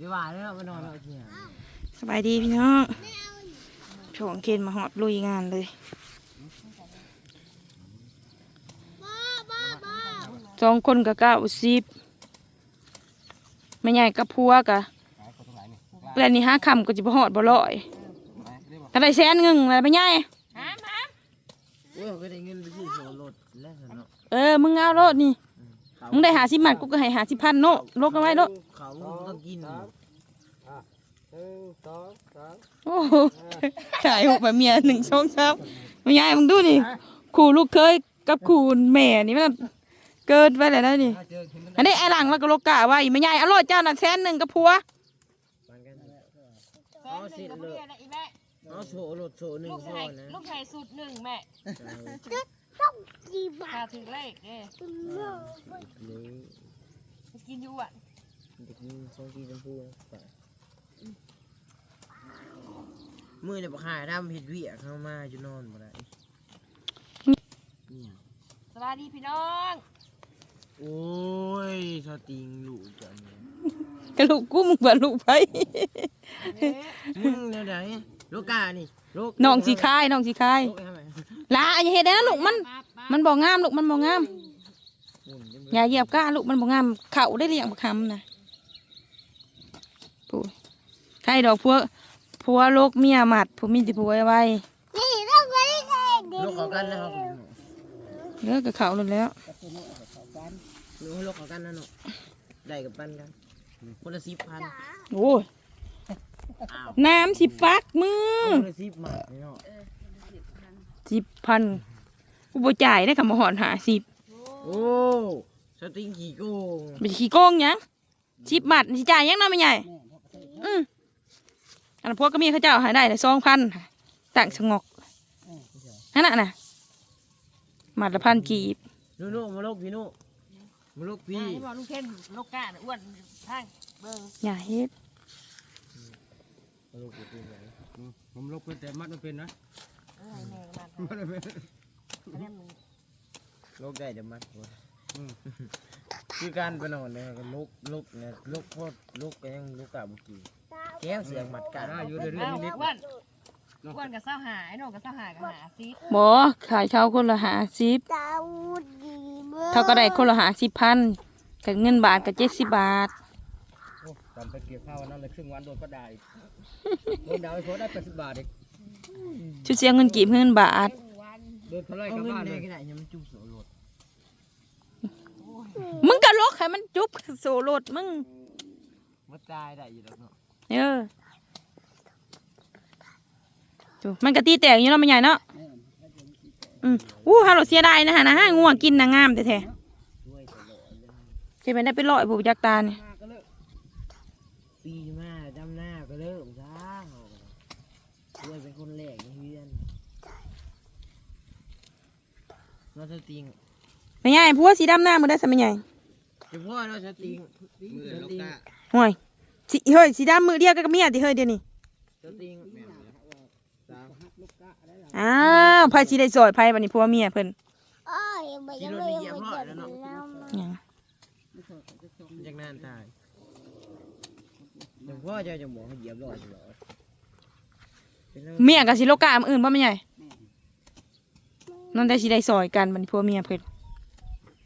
ดีว่าเด้อมานอนเอาเที่ยงสบายดีพี่น้องช่วงเคนมาหอดลุยงานเลยสองคนกับเก้าสิบไม่ใหญ่กับพัวกะเปลนนี่ห้าคำก็จะบ่หอดบ่ลอยถ้าได้แสนเงินอะไรไม่ใหญ่โอ้ยก็ได้เงินไปซื้อโซรถแล้วเนาะเออ มึงเอาโลดนี่ มึงได้หาสิบมันกูก็ให้หาสิบพันโนโลกกันไว้โลดเขาต้องกินหนึ่งสองสามโอ้โหถ่ายหกแบบเมียหนึ่งช่องครับไม่ใหญ่มึงดูนี่ขู่ลูกเคยกับขู่แม่นี่มันเกินไปเลยนะนี่ถ้าเจอเห็นมันอันนี้ไอ้หลังแล้วก็โลกกะไว้ไม่ใหญ่อร่อยเจ้าน่ะแสนหนึ่งกับผัวปานกันเอาสิเลยเอาโซรถโซหนึ่งลูกพอไห่นะลูกไห่สุดหนึ่งแม่ พาถึงเลขเด้เลยไปกินอยู่อะเด็กนี่สองทีชมพูไปมือเนี่ยบอกหายดำเห็ดเวียเข้ามาจะนอนบ่ได้เนี่ยสวัสดีพี่น้อง โอ้ยสติงลูกจันเนี่ยกระลูกกุ้มกว่าลูกไปมึงเดี๋ยวไหนลูกกานี่ลูกน้องสีคายน้องสีคายลูกทำไมลาอย่าเห็ดได้นะลูกมัน มันบ่งามลูกมันบ่งามหุ่นยังอย่าเหยียบก้าลูกมันบ่งาม เข่าได้เลี้ยงบักคำนะปูใครดอกพัวพัวโลกเมียหมัดผัวมีแต่ผัวไว้ลูกเขากันนะครับเลิกกับเขาหมดแล้วลูกลูกเขากันนะเนาะได้กับปันกันคนละสิบพันโอ้ยอ้าวน้ำสิปักมือคนละสิบหมาเนาะสิบพัน กูบ่จ่ายได้คำมาหอนหาสิบโอ้สติงขี่โกงไปขี้โกงหยังสิบหมัดสิจ่ายหยังน้ำไม่ใหญ่ อืมอันนนพวกก็มีเขาเจ้าใหายได้เลยสองพันต่างสงอกนั่นน่ะนะหมัดละพันกีบนู่นๆมาลูกพี่นู่นมาลูกพี่พี่บอกลุงเคนลูกก้าน่ะอ้วนทางเบิ่งอย่าเฮ็ดมาลูกพี่ไหนผมลบเป็นแต่มัดมันเป็นนะเออแม่มันมัดมันเป็น อันนี้มันลูกได้เดี๋ยวมัดหัวคือการไปนอนเนี่ยก็ลูกลูกเนี่ยลูกโคตรลูกก็ยังลูกกะบุกีแก้วเสียงหมัดกันได้อยู่เรื่อยเอ้าๆนิดอ้วนอ้วนกับเศร้าหายไอ้หนูกับเศร้าหายกับหาซีดบอขายเช่าคนละหาสิบเท่าก็ได้คนละหาสิบพันกับเงินบาทกับเจ็ดสิบบาทๆโอ้ตอนไปเกี่ยวข้าววันนั้นเลยครึ่งวันโดนก็ได้โดนดาวไอ้โคได้แปดสิบบาทเองชุดเสียเงินกีบเงินบาท โดนเท่าไรเอากับเงินบ้านได้เลยก็ได้ยังมันจุ่มโสรถมึงก็ลกให้มันจุบโซโลดมึงมาตายได้อยู่แล้วเนาะเออจูมันก็ตีแตกอยู่เนาะมันใหญ่เนาะอืมอู้ฮาโลเสียดายนะฮะนะฮะง่วงกินนางงามแต่แท้ช่วยตลอดเลยๆจะเป็นได้ไปลอยผูจักตาเนี่ยปีมาดำหน้าก็เริ่มซะช่วยเป็นคนแรกในเฮือน เราสติงไม่ใหญ่ผัวสีดำหน้ามึงได้สมัยใหญ่เฉพาะเราสติงมือสลกติงกะห่วยสีเฮ้ยสีดำมือเดียวกันกับเมียที่เฮ้ยเดี๋ยวนี้สติงสามอ้าวไผสีได้ซอยไผบัดนี้ผัวเมียเพิ่นกิโลละเยียบร้อยแล้วเนาะหยังจากนั้นตายเฉพาะเจ้าจะบอกให้เหยียบร้อยตลอดเป็นแล้วเมียกับสิโลกาอันอื่นบ่แม่นใหญ่ นั่นได้สิได้ซอยกันบัดนี้ผัวเมียเพิ่น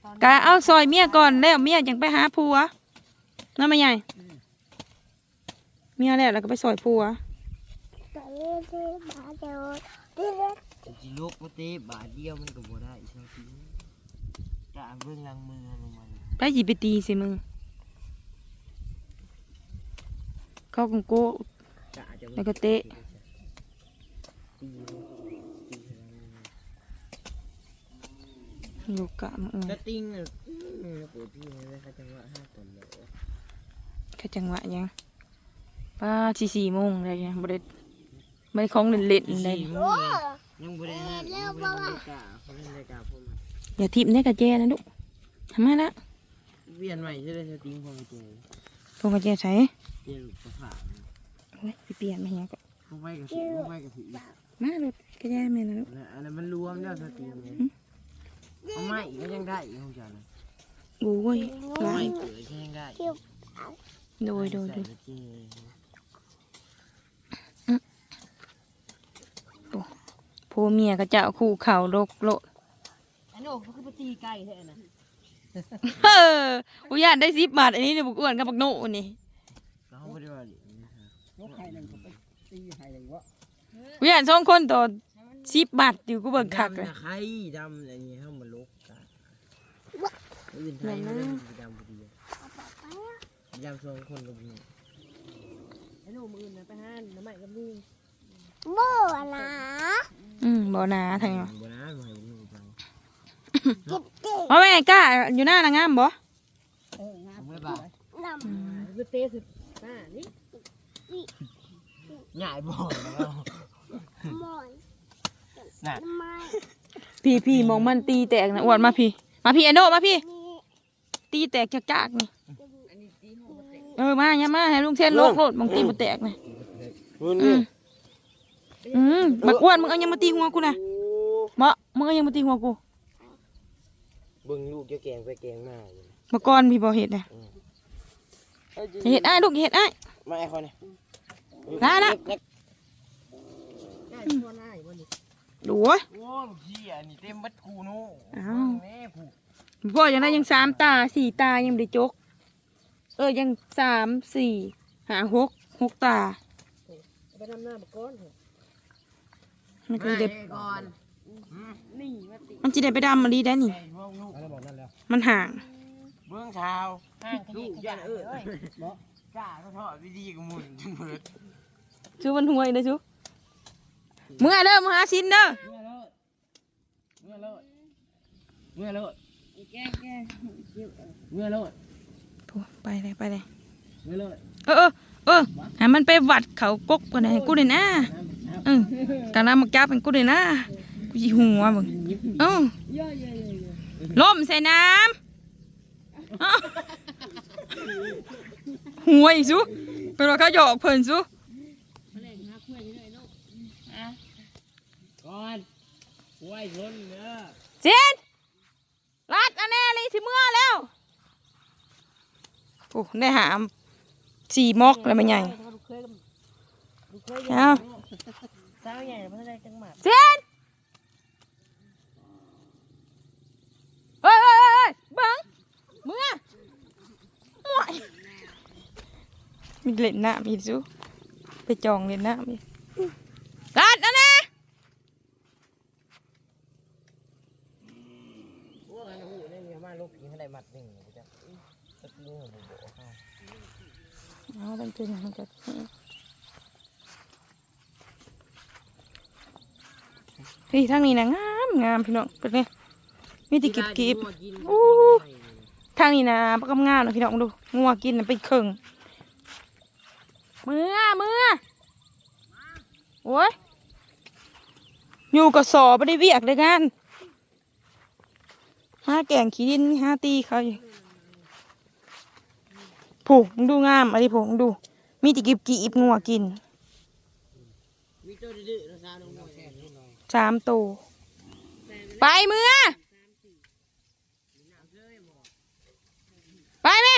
ตอนกะเอาซอยเมียก่อนแล้วเมียจังไปหาผัวนั่นไม่ใหญ่เมียแล้วแล้วก็ไปซอยผัวจิลูกปเตบาทเดียวมันก็บ่ได้อีกสติงกะเบื้องหลังมือลงมาเลยไปสิไปตีสิมึงเข้ากงโก้กะจะแล้วก็เตะ ลูกกะมึงเอสอติงอะอืมปวดพี่เลยเขาจังหวะห้าตอนเลยแค่จังหวะยังป้าสี่สี่โมงอะไรเงี้ยบ่ได้ไม่ได้ของเล่นเล่นเลยสี่โมงเลยยังบ่ได้นะยังบ่ได้าฬิกาเขาเล่นนาฬิกาผมอะอย่าทิพเนี่ยกระเจนะลูกทำไมละเวียนใหม่จะได้สติงพอเจพวกกระเจใส่เจอลูกสะพานโอ้ยไปเปลี่ยนมาเนี้ยก็เข้าไปกับสีเข้าไปกับสีมาลูกกระเจแม่นะลูกอันนั้นมันรวมแล้วสติง เลยเอาไม้ก็ยังได้อีกของจันโอ้ยเอาหลาไม้ยเกิดก็ยังได้โดยโดยโดยใส่เจ๊ผัวเมียก็เจ้าคู่เข่าโลกโลกไอ้โน่เขาคือปตีไก่แท้น่ะเออกูอยากได้สิบบาท อันนี้เดี๋ยวบุกอ้วนกับบักโน่นี่เขาไม่ได้ว่าดิยกให้หนึ่งก็ไปตีให้หนึ่งวะกูอยากสองคนต่อ สิบบาทอยู่กูเบิ่งคักเลยดำนะใครดำอะไรเงี้ยเขามาลุกกันอื่นไทยไม่ได้มีดำพอดีดำสองคนกับมึงไอ้โน่มืออื่นนะไปห้านน้ำใหม่กับลุงอืมบ่นาทางนี้บนน้ำมาให้มึงฟังว่าแม่กล้าอยู่หน้านางงามบ่เอองามผมไม่บอกไปเตะสุดหน้านี่ง่ายบอกแล้วน่ะพี่พี่มองมันตีแตกนะอ้วนมาพี่ มาพี่ไอโน่มาพี่ตีแตกจากๆนี่อันนี้ตีหัวเตะเออมาอย่ามาให้ลุงเทนโลกโลดมองตีบ่แตกนี่มึงอืนี่มอืมบักอ้วนมึงเอายังมาตีหัวกูนะเหมาะมึงเอายังมาตีหัวกูเบิ่งลูกจะแกงไปแกงมาอยู่มาก่อนพี่บ่เห็ดนะอย่าเห็ดอ้ายลูกอย่าเห็ดอ้าย มาไอ้คนนี่ได้ละใกล้ทั่วห น้าอยู่วันนี้ดูวะโอ้ยเหี้ยนี่เต็มบัดกูนู้อ้าวแม่ผูกบ่ยังได้ยังสามตาสี่ตายังไม่ได้จก เออยังสามสี่หาหกหกตาเอาไปทำหน้าบักก้อนเถอะมันก็จะก่อนนี่มาติมันจะได้ไปดำมันดีได้นี่ไอ้พวกลูกอะไรบอกนั่นแล้วมันห่าง เบื้องเช้าห้างขลูยี้กขยัยะนเอเอออจ้าเขาทอดวิธีกับมุนจนเบิดชูมันห่วย เด้อชูมึงอะเด้อมึงหาชิ้นเด้อเมื่อเลิศเมื่อเลิศแก้แก้เมื่อเลิศโถ่ไปเลยไปเลยเมื่อเลิศเออเออเออให้มันไปวัดเขากกกันให้กูเลยนะเออการน้ำมาจับให้กูเลยนะกูจีหัวมึงเอ้าเยอะเยอะเยอะเยอะล่มใส่น้ำเอ้าหัวอีกซูเป็นว่าเขาหยอกเพิ่นซู มาแรงหาคุยอยู่เลยโน่ ก่อน ไหวชนเด้อเจนรัดอันแน่เลยสิเมื่อแล้วโอ้ได้หามสี่มอกแล้วมันใหญ่เคยกับลูกเคยเอาใหญ่พัฒนาจังหวัดเจนเฮ้ยเฮ้ยเฮ้ยบังเมื่อหวยมีเล่นน้ำอีกซูไปจองเล่นน้ำอีกรัดอันแน่ พวกนั้นหูนี่มีมาลูก กินให้ได้มัดหนึ่งจ้ะตะกี้หัวโบเขาเอาตั้งใจมันจะพี่ทางนี้นะงามงามพี่น้องเป็นไงมีต่กิบกิบอู้ทางนี้นะปกำงามนะพี่น้องดูงัวกินนะเป็นเข่งมือมือโอ้ยอยู่กับสอไม่ได้เวียกเลยกัน ห้าแก่งขี้ดินห้าตีเขาอยู่ผูกมึงดูงามอะไรผูกมึงดู มีติกิบกีบงัวกินสามตัวไปเมื่อ ไปไหม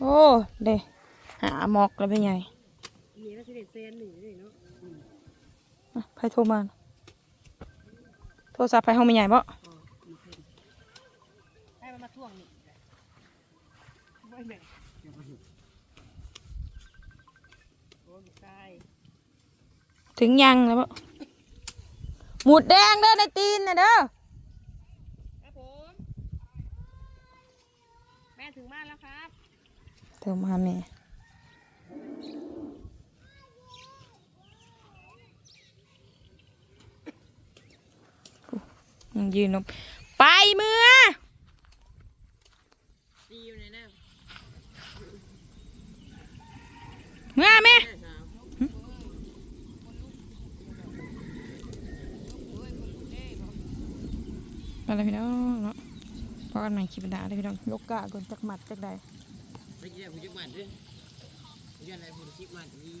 โอ้เด้หาหมอกแล้วเป็นไงนี่ก็สิเด็ดเซนหนึ่งเลยเนาะอะไผโทรมา โทรศัพท์ไผห้องไม่ใหญ่บ่ให้มันมาท่วงนี่ไม่แม่โอ้ยตายถึงยังแล้วบ่หมุดแดงเด้อในตีนนะเด้อครับผม แม่ถึงบ้านแล้วครับ เธอมาแม่ยังยืนนบไปเมื่อตีอยู่ในน้เมื่อแม่ำสาวอะไรพี่น้องเนาะพอกันใหม่คลิปหน้าเลยพี่น้องยกกะก่อนจักหมัดจักใด ไปกินอะไรคุณจักรมันด้วยยันอะไรคุณจักมันมี